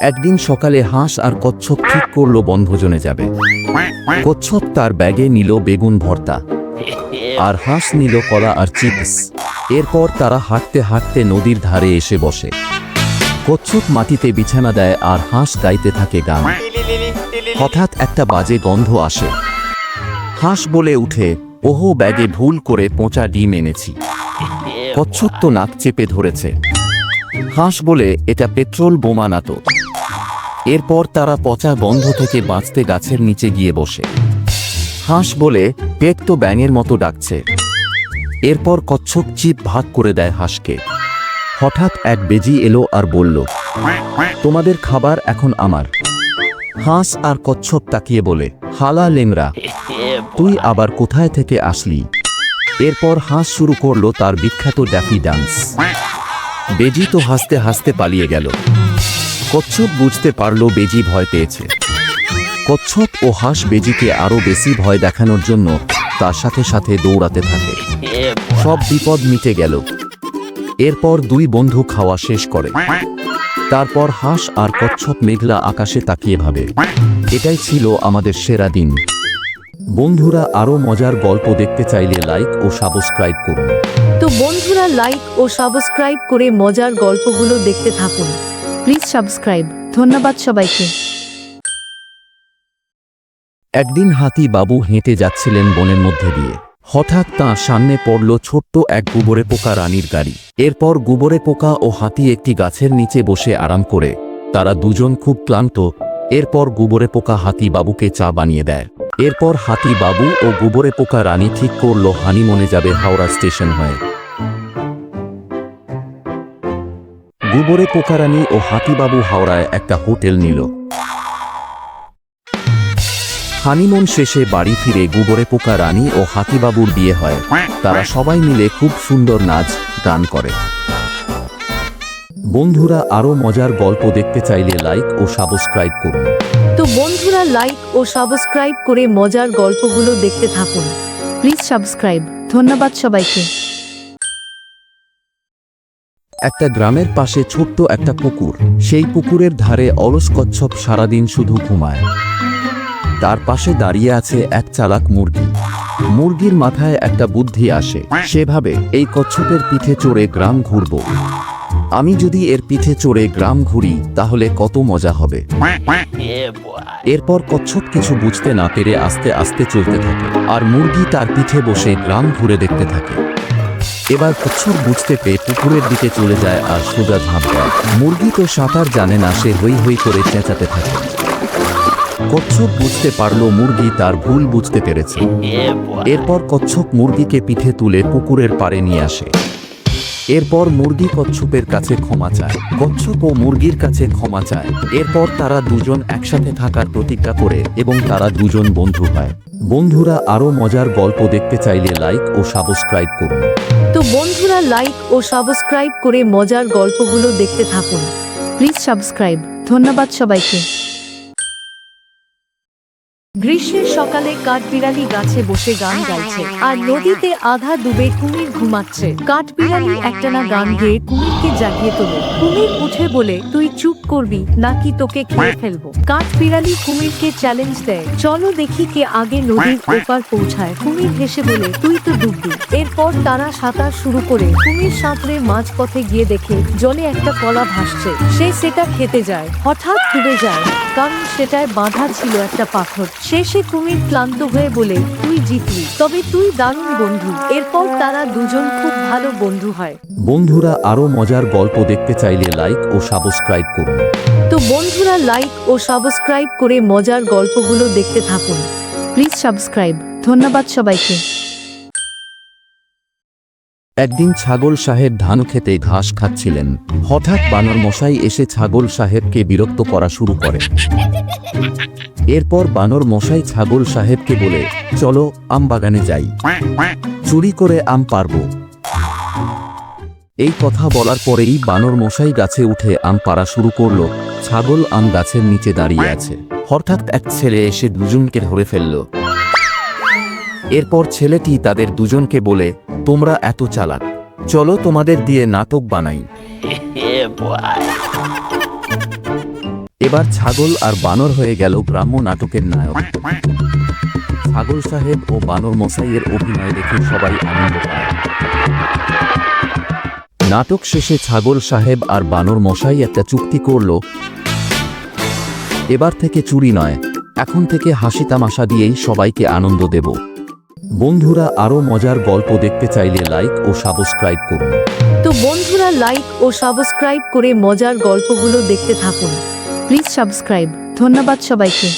একদিন সকালে হাঁস আর কচ্ছপ ঠিক করল বনভোজনে যাবে। কচ্ছপ তার ব্যাগে নিল বেগুন ভর্তা আর হাঁস নিল কলা আর চিপস। এরপর তারা হাঁটতে হাঁটতে নদীর ধারে এসে বসে। কচ্ছপ মাটিতে বিছানা দেয় আর হাঁস গাইতে থাকে গান। হঠাৎ একটা বাজে গন্ধ আসে। হাঁস বলে উঠে, ওহো, ব্যাগে ভুল করে পচা ডিম এনেছি। কচ্ছপ তো নাক চেপে ধরেছে। হাঁস বলে, এটা পেট্রোল বোমা না তো? এরপর তারা পচা গন্ধ থেকে বাঁচতে গাছের নিচে গিয়ে বসে। হাঁস বলে, পেট তো ব্যাঙের মতো ডাকছে। এরপর কচ্ছপ চিপ ভাগ করে দেয় হাঁসকে। হঠাৎ এক বেজি এলো আর বলল, তোমাদের খাবার এখন আমার। হাঁস আর কচ্ছপ তাকিয়ে বলে, হালা লেংরা তুই আবার কোথায় থেকে আসলি? এরপর হাঁস শুরু করল তার বিখ্যাত ড্যাফি ডান্স। বেজি তো হাসতে হাসতে পালিয়ে গেল। কচ্ছপ বুঝতে পারল বেজি ভয় পেয়েছে। কচ্ছপ ও হাঁস বেজিকে আরও বেশি ভয় দেখানোর জন্য তার সাথে সাথে দৌড়াতে থাকে। সব বিপদ মিটে গেল। এরপর দুই বন্ধু খাওয়া শেষ করে। তারপর হাঁস আর কচ্ছপ মেঘলা আকাশে তাকিয়ে ভাবে। এটাই ছিল আমাদের সেরা দিন। বন্ধুরা আরও মজার গল্প দেখতে চাইলে লাইক ও সাবস্ক্রাইব করুন। তো বন্ধুরা লাইক ও সাবস্ক্রাইব করে মজার গল্পগুলো দেখতে থাকুন। প্লিজ সাবস্ক্রাইব ধন্যবাদ সবাইকে। একদিন হাতি বাবু হেঁটে যাচ্ছিলেন বনের মধ্যে দিয়ে। হঠাৎ তাঁর সামনে পড়ল ছোট্ট এক গুবরে পোকা রানীর গাড়ি। এরপর গুবরে পোকা ও হাতি একটি গাছের নিচে বসে আরাম করে। তারা দুজন খুব ক্লান্ত। এরপর গুবরে পোকা হাতি বাবুকে চা বানিয়ে দেয়। এরপর হাতি বাবু ও গুবরে পোকা রানী ঠিক করল হানিমনে যাবে হাওড়া স্টেশন হয়ে। গুবরে পোকা রানী ও হাতিবাবু হাওড়ায় একটা হোটেল নিল। হানিমুন শেষে বাড়ি ফিরে গুবরে পোকা রানী ও হাতিবাবুর বিয়ে হয়। তারা সবাই মিলে খুব সুন্দর নাচ, গান করে। বন্ধুরা আরও মজার গল্প দেখতে চাইলে লাইক ও সাবস্ক্রাইব করুন। তো বন্ধুরা লাইক ও সাবস্ক্রাইব করে মজার গল্পগুলো দেখতে থাকুন। Please subscribe. ধন্যবাদ সবাইকে। একটা গ্রামের পাশে ছোট্ট একটা পুকুর। সেই পুকুরের ধারে অলস কচ্ছপ সারাদিন শুধু ঘুমায়। তার পাশে দাঁড়িয়ে আছে এক চালাক মুরগি। মুরগির মাথায় একটা বুদ্ধি আসে। সেভাবে এই কচ্ছপের পিঠে চড়ে গ্রাম ঘুরব। আমি যদি এর পিঠে চড়ে গ্রাম ঘুরি, তাহলে কত মজা হবে। এরপর কচ্ছপ কিছু বুঝতে না পেরে আস্তে আস্তে চলতে থাকে। আর মুরগি তার পিঠে বসে গ্রাম ঘুরে দেখতে থাকে। এবার কচ্ছপ বুঝতে পেয়ে পুকুরের দিকে চলে যায় আর সোজা ঝাঁপ দেয়। মুরগি তো সাঁতার জানে না, সে হই হই করে চেঁচাতে থাকে। কচ্ছপ বুঝতে পারল মুরগি তার ভুল বুঝতে পেরেছে। এরপর কচ্ছপ মুরগিকে পিঠে তুলে পুকুরের পাড়ে নিয়ে আসে। এরপর মুরগি কচ্ছপের কাছে ক্ষমা চায়। কচ্ছপ ও মুরগির কাছে ক্ষমা চায়। এরপর তারা দুজন একসাথে থাকার প্রতিজ্ঞা করে এবং তারা দুজন বন্ধু হয়। বন্ধুরা আরও মজার গল্প দেখতে চাইলে লাইক ও সাবস্ক্রাইব করুন। তো বন্ধুরা লাইক ও সাবস্ক্রাইব করে মজার গল্পগুলো দেখতে থাকুন। প্লিজ সাবস্ক্রাইব ধন্যবাদ সবাইকে। গ্রীষ্মের সকালে কাঠবিড়ালি গাছে বসে গান গাইছে। আর নদীতে আধা ডুবে কুমির ঘুমাচ্ছে। কাঠবিড়ালি একটানা গান গেয়ে কুমিরকে জাগিয়ে তোলে। কুমির উঠে বলে, তুই চুপ করবি নাকি তোকে খেয়ে ফেলব? কাঠবিড়ালি কুমিরকে চ্যালেঞ্জ দেয়। চলো দেখি কে আগে নদীর ওপার পৌঁছায়। কুমির হেসে বলে তুই তো ডুববি এরপর তারা সাঁতার শুরু করে। কুমির সাঁতরে মাঝপথে গিয়ে দেখে জলে একটা কলা ভাসছে। সে সেটা খেতে যায় হঠাৎ ডুবে যায়। কারণ সেটায় বাঁধা ছিল একটা পাথর। শেষে কুমির ক্লান্ত হয়ে বলে তুই জিতলি তবে তুই দারুণ বন্ধু। এরপর তারা দুজন খুব ভালো বন্ধু হয়। বন্ধুরা আরও মজার গল্প দেখতে চাইলে লাইক ও সাবস্ক্রাইব করুন। তো বন্ধুরা লাইক ও সাবস্ক্রাইব করে মজার গল্পগুলো দেখতে থাকুন। প্লিজ সাবস্ক্রাইব ধন্যবাদ সবাইকে। একদিন ছাগল সাহেব ধান খেতে ঘাস খাচ্ছিলেন। হঠাৎ বানর মশাই এসে ছাগল সাহেবকে বিরক্ত করা শুরু করে। এরপর বানর মশাই ছাগল সাহেবকে বলে চলো আম বাগানে যাই। চুরি করে আম পারব। এই কথা বলার পরেই বানর মশাই গাছে উঠে আম পাড়া শুরু করল। ছাগল আম গাছের নিচে দাঁড়িয়ে আছে। হঠাৎ এক ছেলে এসে দুজনকে ধরে ফেলল। এরপর ছেলেটি তাদের দুজনকে বলে তোমরা এত চালাক। চলো তোমাদের দিয়ে নাটক বানাই। এবার ছাগল আর বানর হয়ে গেল গ্রাম্য নাটকের নায়ক। ছাগল সাহেব ও বানর মশাইয়ের অভিনয় দেখে সবাই আনন্দ পায়। নাটক শেষে ছাগল সাহেব আর বানর মশাই একটা চুক্তি করল। এবার থেকে চুরি নয়, এখন থেকে হাসি তামাশা দিয়েই সবাইকে আনন্দ দেব। বন্ধুরা আরও মজার গল্প দেখতে চাইলে লাইক ও সাবস্ক্রাইব করুন। তো বন্ধুরা, লাইক ও সাবস্ক্রাইব করে মজার গল্পগুলো দেখতে থাকুন। Please subscribe. ধন্যবাদ সবাইকে।